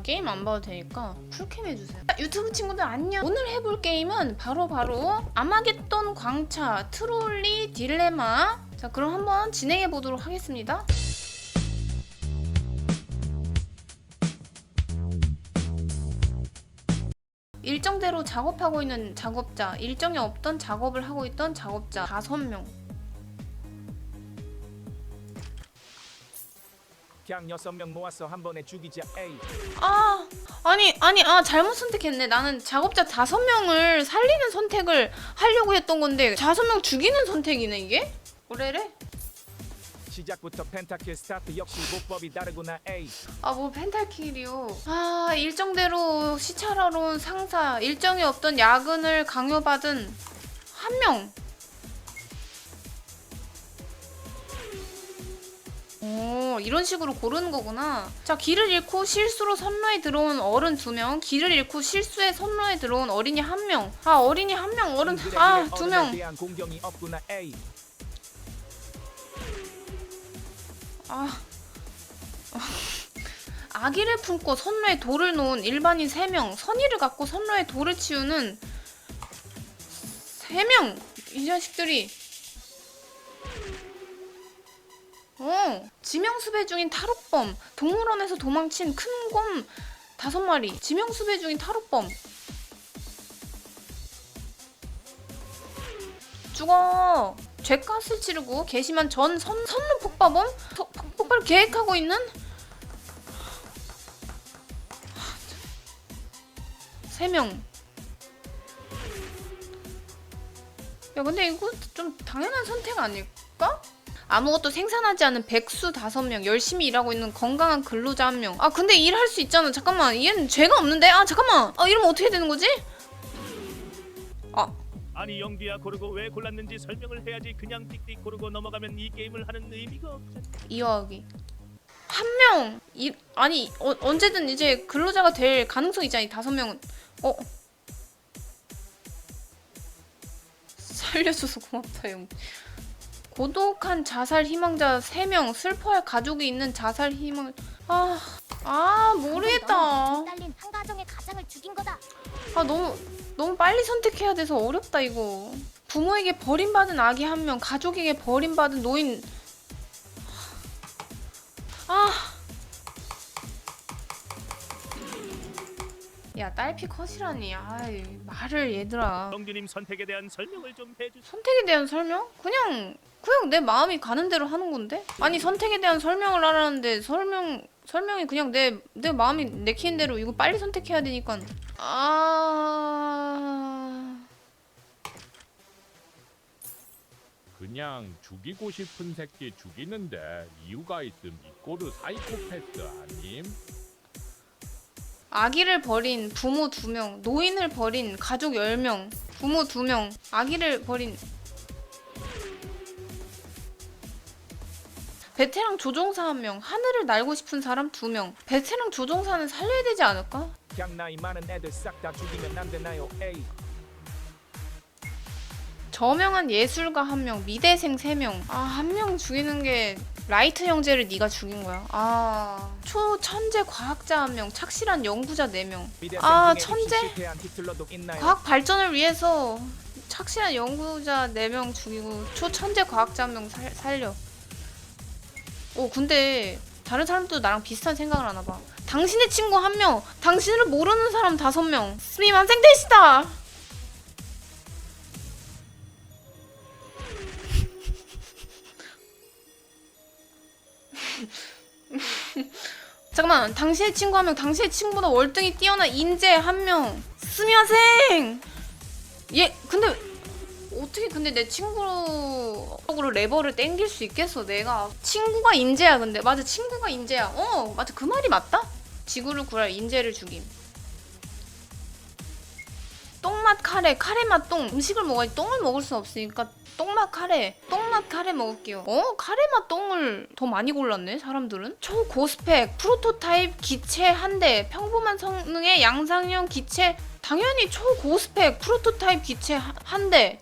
나 게임 안 봐도 되니까 쿨캠 해주세요. 아, 유튜브 친구들 안녕. 오늘 해볼 게임은 바로 바로 아마겟돈 광차 트롤리 딜레마. 자 그럼 한번 진행해 보도록 하겠습니다. 일정대로 작업하고 있는 작업자, 일정이 없던 작업을 하고 있던 작업자 다섯 명. 그냥 여섯 명 모아서 한 번에 죽이자 에이. 아 아니 아니 아 잘못 선택했네. 나는 작업자 다섯 명을 살리는 선택을 하려고 했던 건데 다섯 명 죽이는 선택이네 이게? 그래래? 시작부터 펜타킬 스타트 역시 보법이 다르구나 에이. 아 뭐 펜탈킬이요? 아 일정대로 시찰하러 온 상사. 일정이 없던 야근을 강요받은 한 명 오 이런 식으로 고르는 거구나 자 길을 잃고 실수로 선로에 들어온 어른 두 명 길을 잃고 실수에 선로에 들어온 어린이 한 명 아 어린이 한 명 어른 아 두명 에이 아. 아기를 품고 선로에 돌을 놓은 일반인 3명, 선의를 갖고 선로에 돌을 치우는 3명! 이 자식들이. 어, 지명수배 중인 탈옥범, 동물원에서 도망친 큰 곰 다섯 마리, 지명수배 중인 탈옥범. 죽어! 죄값을 치르고 개심한 전 선, 선로 폭파범? 서- 폭- 폭발 계획하고 있는? 세 명. 야 근데 이거 좀 당연한 선택 아닐까? 아무것도 생산하지 않은 백수 다섯 명 열심히 일하고 있는 건강한 근로자 한 명. 아 근데 일할 수 있잖아. 잠깐만 얘는 죄가 없는데? 아 잠깐만. 아 이러면 어떻게 되는 거지? 아 아니 영디야 고르고 왜 골랐는지 설명을 해야지 그냥 띡띡 고르고 넘어가면 이 게임을 하는 의미가 없잖아 이어하기. 한 명, 이, 아니 어, 언제든 이제 근로자가 될 가능성이 있잖아. 이 다섯 명은. 어. 살려줘서 고맙다 형. 고독한 자살 희망자 3명, 슬퍼할 가족이 있는 자살 희망. 아, 아 모르겠다. 딸린 한 가정의 가장을 죽인 거다. 아 너무 너무 빨리 선택해야 돼서 어렵다 이거. 부모에게 버림받은 아기 한 명, 가족에게 버림받은 노인. 아. 야 딸피 컷이라니. 아이 말을 얘들아. 선택에 대한 설명을 좀 해주세요 선택에 대한 설명? 그냥 그냥 내 마음이 가는 대로 하는 건데? 아니 선택에 대한 설명을 하라는데 설명 설명이 그냥 내 내 마음이 내키는 대로 이거 빨리 선택해야 되니까 아 그냥 죽이고 싶은 새끼 죽이는데 이유가 있음 이꼬르 사이코패스 아님? 아기를 버린 부모 두 명, 노인을 버린 가족 열 명, 부모 두 명, 아기를 버린 베테랑 조종사 한 명, 하늘을 날고 싶은 사람 두 명. 베테랑 조종사는 살려야 되지 않을까? 그냥 나이 많은 애들 싹 다 죽이면 안 되나요 에이 저명한 예술가 한 명, 미대생 세 명. 아, 한 명 죽이는 게 라이트 형제를 네가 죽인 거야. 아, 초천재 과학자 한 명, 착실한 연구자 네 명. 아, 천재? 과학 발전을 위해서 착실한 연구자 네 명 죽이고 초천재 과학자 한 명 살려. 오, 근데 다른 사람도 나랑 비슷한 생각을 하나 봐. 당신의 친구 한 명, 당신을 모르는 사람 다섯 명. 스미만 생대시다. 잠깐만 당신의 친구 한 명 당신의 친구보다 월등히 뛰어난 인재 한 명 스미마생 얘 근데 어떻게 근데 내 친구로 레버를 땡길 수 있겠어? 내가 친구가 인재야 근데. 맞아 친구가 인재야. 어 맞아. 그 말이 맞다? 지구를 구할 인재를 죽임. 똥맛 카레 카레 맛 똥. 음식을 먹어야지 똥을 먹을 수 없으니까 똥맛 카레 똥맛 카레 먹을게요. 어 카레 맛 똥을 더 많이 골랐네 사람들은? 초고스펙 프로토타입 기체 한 대 평범한 성능의 양상형 기체. 당연히 초고스펙 프로토타입 기체 한 대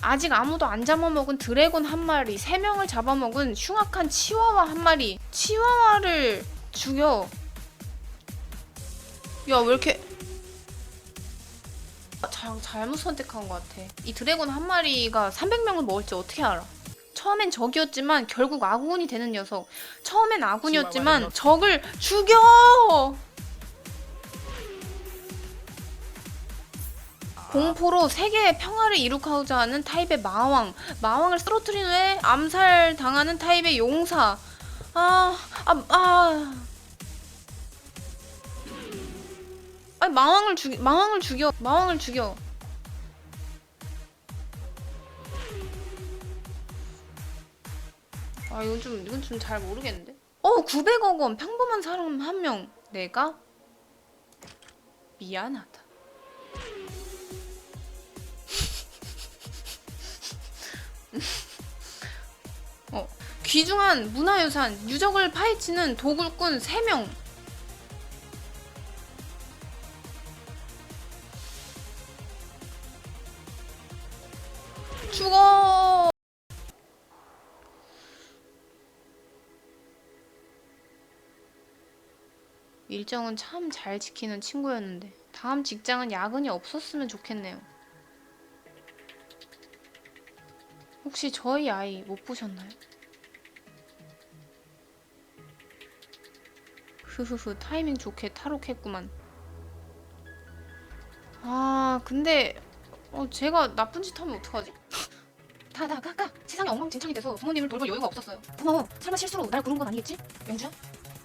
아직 아무도 안 잡아먹은 드래곤 한 마리, 세 명을 잡아먹은 흉악한 치와와 한 마리. 치와와를 죽여. 야, 왜 이렇게. 아, 잘, 잘못 선택한 것 같아. 이 드래곤 한 마리가 300명을 먹을지 어떻게 알아? 처음엔 적이었지만 결국 아군이 되는 녀석. 처음엔 아군이었지만 적을 죽여! 공포로 세계의 평화를 이룩하고자 하는 타입의 마왕. 마왕을 쓰러뜨린 후에 암살 당하는 타입의 용사. 아, 아, 아. 아니 마왕을 죽 마왕을 죽여 마왕을 죽여 아 이건 좀 이건 좀 잘 모르겠는데 어 900억 원 평범한 사람 한 명 내가 미안하다 어 귀중한 문화유산 유적을 파헤치는 도굴꾼 3명 죽어. 일정은 참 잘 지키는 친구였는데 다음 직장은 야근이 없었으면 좋겠네요. 혹시 저희 아이 못 보셨나요? 흐흐흐 타이밍 좋게 탈옥했구만. 아 근데 어 제가 나쁜 짓 하면 어떡하지? 다다 까까 세상이 엉망진창이 돼서 부모님을 돌볼 여유가 없었어요. 부모 설마 실수로 날 부른 건 아니겠지? 영주야?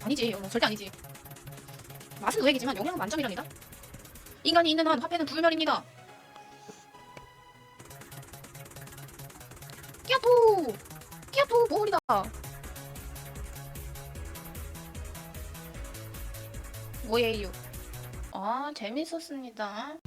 아니지 어, 절대 아니지. 맛은 의외이지만 영양은 만점이랍니다. 인간이 있는 한 화폐는 불멸입니다. 끼야토! 끼야토 버울이다! 뭐예요? 아, 재밌었습니다.